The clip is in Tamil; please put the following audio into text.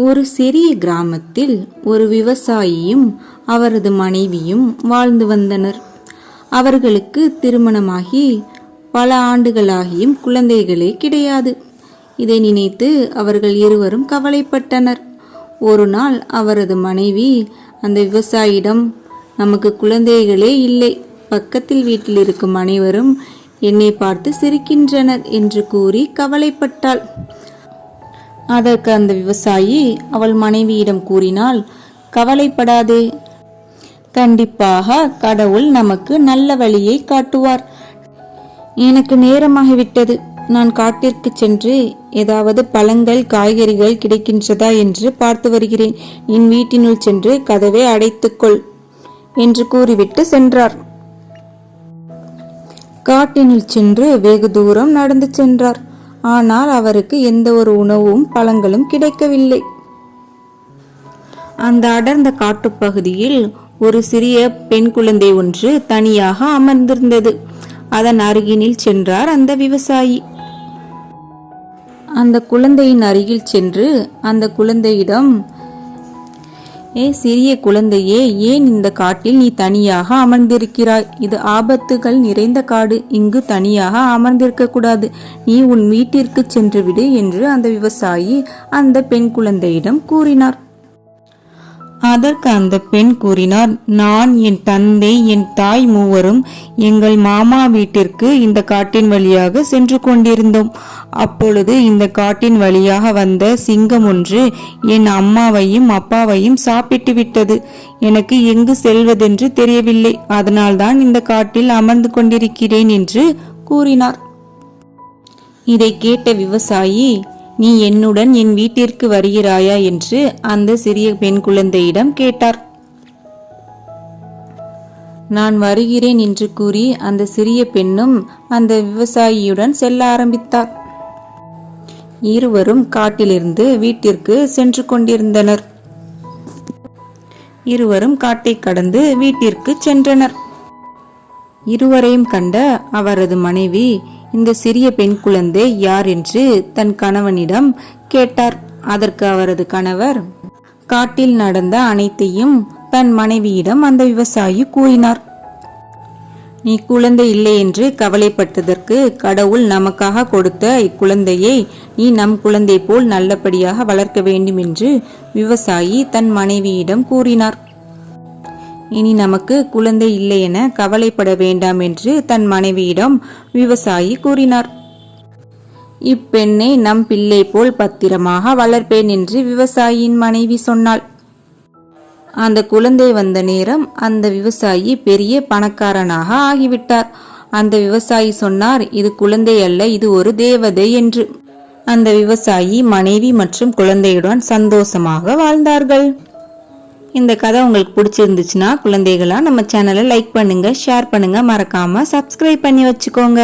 ஒரு சிறிய கிராமத்தில் ஒரு விவசாயியும் அவரது மனைவியும் வாழ்ந்து வந்தனர். அவர்களுக்கு திருமணமாகி பல ஆண்டுகளாகியும் குழந்தைகளே கிடையாது. இதை நினைத்து அவர்கள் இருவரும் கவலைப்பட்டனர். ஒரு நாள் அவரது மனைவி அந்த விவசாயியிடம் நமக்கு குழந்தைகளே இல்லை. பக்கத்தில் வீட்டில் இருக்கும் அனைவரும் என்னை பார்த்து சிரிக்கின்றனர் என்று கூறி கவலைப்பட்டாள். அதற்கு அந்த விவசாயி அவள் மனைவியிடம் கூறினால் கவலைப்படாதே. கண்டிப்பாக கடவுள் நமக்கு நல்ல வழியை காட்டுவார். எனக்கு நேரமாகிவிட்டது. நான் காட்டிற்கு சென்று ஏதாவது பழங்கள் காய்கறிகள் கிடைக்கின்றதா என்று பார்த்து வருகிறேன். என் வீட்டினுள் சென்று கதவை அடைத்துக்கொள் என்று கூறிவிட்டு சென்றார். காட்டினுள் சென்று வெகு தூரம் நடந்து சென்றார். ஆனால் அவருக்கு எந்த ஒரு உணவும் பழங்களும் கிடைக்கவில்லை. அந்த அடர்ந்த காட்டுப்பகுதியில் ஒரு சிறிய பெண் குழந்தை ஒன்று தனியாக அமர்ந்திருந்தது. அதன் அருகினில் சென்றார் அந்த விவசாயி. அந்த குழந்தையின் அருகில் சென்று அந்த குழந்தையிடம் ஏ சிறிய குழந்தையே ஏன் இந்த காட்டில் நீ தனியாக அமர்ந்திருக்கிறாய்? இது ஆபத்துகள் நிறைந்த காடு இங்கு தனியாக அமர்ந்திருக்க கூடாது. நீ உன் வீட்டிற்கு சென்று விடு என்று அந்த விவசாயி அந்த பெண் குழந்தையிடம் கூறினார். அதற்கு அந்த பெண் கூறினார் நான் என் தந்தை என் தாய் மூவரும் எங்கள் மாமா வீட்டிற்கு இந்த காட்டின் வழியாக சென்று கொண்டிருந்தோம். அப்பொழுது இந்த காட்டின் வழியாக வந்த சிங்கம் ஒன்று என் அம்மாவையும் அப்பாவையும் சாப்பிட்டு விட்டது. எனக்கு எங்கு செல்வதென்று தெரியவில்லை. அதனால்தான் இந்த காட்டில் அமர்ந்து கொண்டிருக்கிறேன் என்று கூறினார். இதை கேட்ட விவசாயி நீ என்னுடன் என் வீட்டிற்கு வருகிறாயா? என்று அந்த சிறிய பெண் குழந்தையிடம் கேட்டார். நான் வருகிறேன் என்று கூறி அந்த சிறிய பெண்ணும் அந்த விவசாயியுடன் செல்ல ஆரம்பித்தார். இருவரும் காட்டிலிருந்து வீட்டிற்கு சென்று கொண்டிருந்தனர். இருவரும் காட்டை கடந்து வீட்டிற்கு சென்றனர். இருவரையும் கண்ட அவரது மனைவி இந்த சிறிய பெண் குழந்தை யார் என்று தன் கணவனிடம் கேட்டார். அதற்கு அவரது கணவர் காட்டில் நடந்த அனைத்தையும் தன் மனைவியிடம் அந்த விவசாயி கூறினார். நீ குழந்தை இல்லை என்று கவலைப்பட்டதற்கு கடவுள் நமக்காக கொடுத்த இக்குழந்தையை நீ நம் குழந்தை போல் நல்லபடியாக வளர்க்க வேண்டும் என்று விவசாயி தன் மனைவியிடம் கூறினார். இனி நமக்கு குழந்தை இல்லை என கவலைப்பட வேண்டாம் என்று தன் மனைவியிடம் விவசாயி கூறினார். இப்பெண்ணை நம் பிள்ளை போல் பத்திரமாக வளர்ப்பேன் என்று விவசாயியின் மனைவி சொன்னாள். அந்த குழந்தை வந்த நேரம் அந்த விவசாயி பெரிய பணக்காரனாக ஆகிவிட்டார். அந்த விவசாயி சொன்னார் இது குழந்தை அல்ல இது ஒரு தேவதை என்று. அந்த விவசாயி மனைவி மற்றும் குழந்தையுடன் சந்தோஷமாக வாழ்ந்தார்கள். இந்த கதை உங்களுக்கு பிடிச்சிருந்துச்சுன்னா குழந்தைகளாக நம்ம சேனலை லைக் பண்ணுங்கள் ஷேர் பண்ணுங்கள் மறக்காமல் சப்ஸ்கிரைப் பண்ணி வச்சுக்கோங்க.